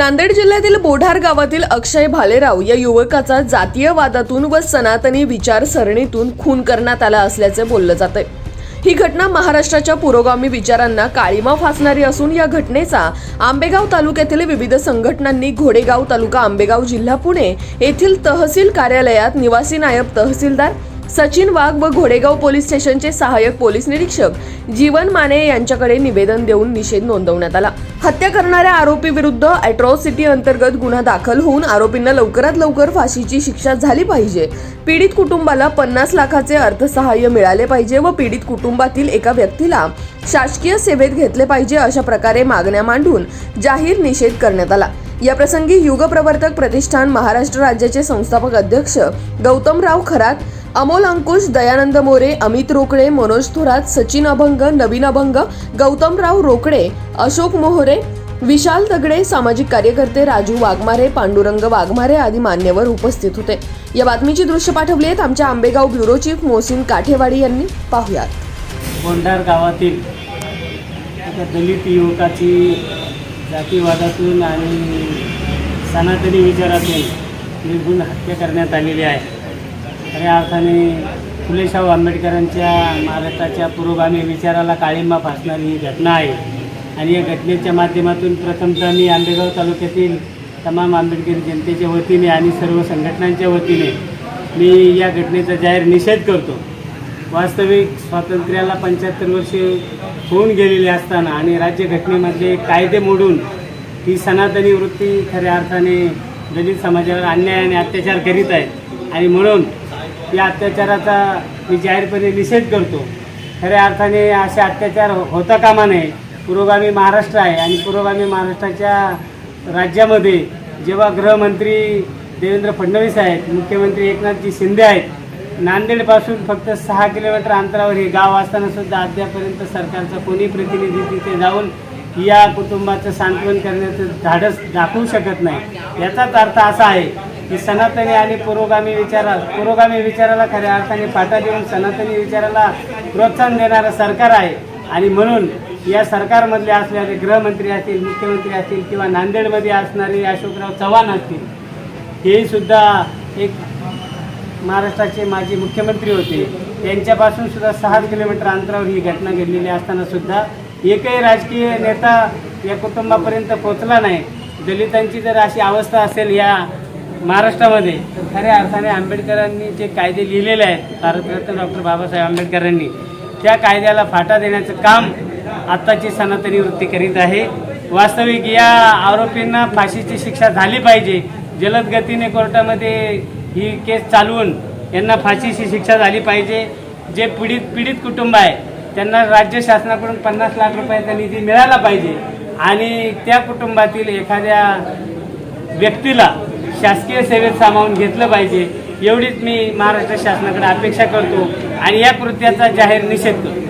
नांदेड जिल्ह्यातील बोढार गावातील अक्षय भालेराव या युवकाचा जातीयवादातून व सनातनी विचारसरणीतून खून करण्यात आला असल्याचे बोललं जाते ही घटना महाराष्ट्राच्या पुरोगामी विचारांना काळीमा फासणारी असून या घटनेचा आंबेगाव तालुक्यातील विविध संघटनांनी घोडेगाव तालुका आंबेगाव जिल्हा पुणे येथील तहसील कार्यालयात निवासी नायब तहसीलदार सचिन वाघ व घोडेगाव पोलीस स्टेशनचे सहाय्यक पोलीस निरीक्षक जीवन माने यांच्याकडे निवेदन देऊन निषेध नोंदवण्यात आला. हत्या करणाऱ्या आरोपी विरुद्ध अॅट्रॉसिटी अंतर्गत गुन्हा दाखल होऊन आरोपींना लवकरात लवकर फाशीची शिक्षा झाली पाहिजे. पीडित कुटुंबाला पन्नास लाखाचे अर्थसहाय्य मिळाले पाहिजे व पीडित कुटुंबातील एका व्यक्तीला शासकीय सेवेत घेतले पाहिजे अशा प्रकारे मागण्या मांडून जाहीर निषेध करण्यात आला. या प्रसंगी युगप्रवर्तक प्रतिष्ठान महाराष्ट्र राज्याचे संस्थापक अध्यक्ष गौतमराव खरात अमोल अंकुश दयानंद मोरे अमित रोकडे मनोज थोरात सचिन अभंग नवीन अभंग गौतमराव रोकडे अशोक मोहरे विशाल दगडे सामाजिक कार्यकर्ते राजू वाघमारे पांडुरंग वाघमारे आदी मान्यवर उपस्थित होते. या बातमीची दृश्य पाठवली आहेत आमच्या आंबेगाव ब्युरो चीफ मोहसिन काठेवाडी यांनी. पाहुयात. बोंडार गावातील दलित युवकाची जातीवादातून आणि सनातनी विचारातून निर्गुण हत्या करण्यात आलेली आहे. खऱ्या अर्थाने फुले शाहू आंबेडकरांच्या महाराष्ट्राच्या पुरोगामी विचाराला काळिंबा फासणारी ही घटना आहे. आणि या घटनेच्या माध्यमातून प्रथमतः मी आंबेगाव तालुक्यातील तमाम आंबेडकरी जनतेच्या वतीने आणि सर्व संघटनांच्या वतीने मी या घटनेचा जाहीर निषेध करतो. वास्तविक स्वातंत्र्याला पंच्याहत्तर वर्षे होऊन गेलेले असताना आणि राज्यघटनेमधले कायदे मोडून ही सनातनी वृत्ती खऱ्या अर्थाने दलित समाजावर अन्याय आणि अत्याचार करीत आहे. आणि म्हणून या अत्याचाराचा मी जाहीरपणे निषेध करतो. खऱ्या अर्थाने असे अत्याचार हो-, होता कामा नये. पुरोगामी महाराष्ट्र आहे आणि पुरोगामी महाराष्ट्राच्या राज्यामध्ये जेव्हा गृहमंत्री देवेंद्र फडणवीस आहेत मुख्यमंत्री एकनाथजी शिंदे आहेत नांदेडपासून फक्त सहा किलोमीटर अंतरावर हे गाव असताना सुद्धा अद्यापर्यंत सरकारचा कोणी प्रतिनिधी तिथे जाऊन या कुटुंबाचं सांत्वन करण्याचं धाडस दाखवू शकत नाही. याचाच अर्थ असा आहे की सनातनी आणि पुरोगामी विचारा पुरोगामी विचाराला खऱ्या अर्थाने फाटा देऊन सनातनी विचाराला प्रोत्साहन देणारं सरकार आहे. आणि म्हणून या सरकारमधले असलेले गृहमंत्री असतील मुख्यमंत्री असतील किंवा नांदेडमध्ये असणारे अशोकराव चव्हाण असतील हेही सुद्धा एक महाराष्ट्राचे माजी मुख्यमंत्री होते. त्यांच्यापासून सुद्धा सहा किलोमीटर अंतरावर ही घटना घडलेली असताना सुद्धा एकही राजकीय नेता या कुटुंबापर्यंत पोचला नाही. दलितांची जर अशी अवस्था असेल या महाराष्ट्रामध्ये तर खऱ्या अर्थाने आंबेडकरांनी जे कायदे लिहिलेले आहेत भारतरत्न डॉक्टर बाबासाहेब आंबेडकरांनी त्या कायद्याला फाटा देण्याचं काम आत्ताची सनातनी वृत्ती करीत आहे. वास्तविक या आरोपींना फाशीची शिक्षा झाली पाहिजे. जलद गतीने कोर्टामध्ये ही केस चालवून यांना फाशीची शिक्षा झाली पाहिजे. जे पीडित पीडित कुटुंब आहे त्यांना राज्य शासनाकडून पन्नास लाख रुपयाचा निधी मिळाला पाहिजे. आणि त्या कुटुंबातील एखाद्या व्यक्तीला शासकीय सेवेत सामावून घेतलं पाहिजे. एवढीच मी महाराष्ट्र शासनाकडे अपेक्षा करतो आणि या कृत्याचा जाहीर निषेध करतो.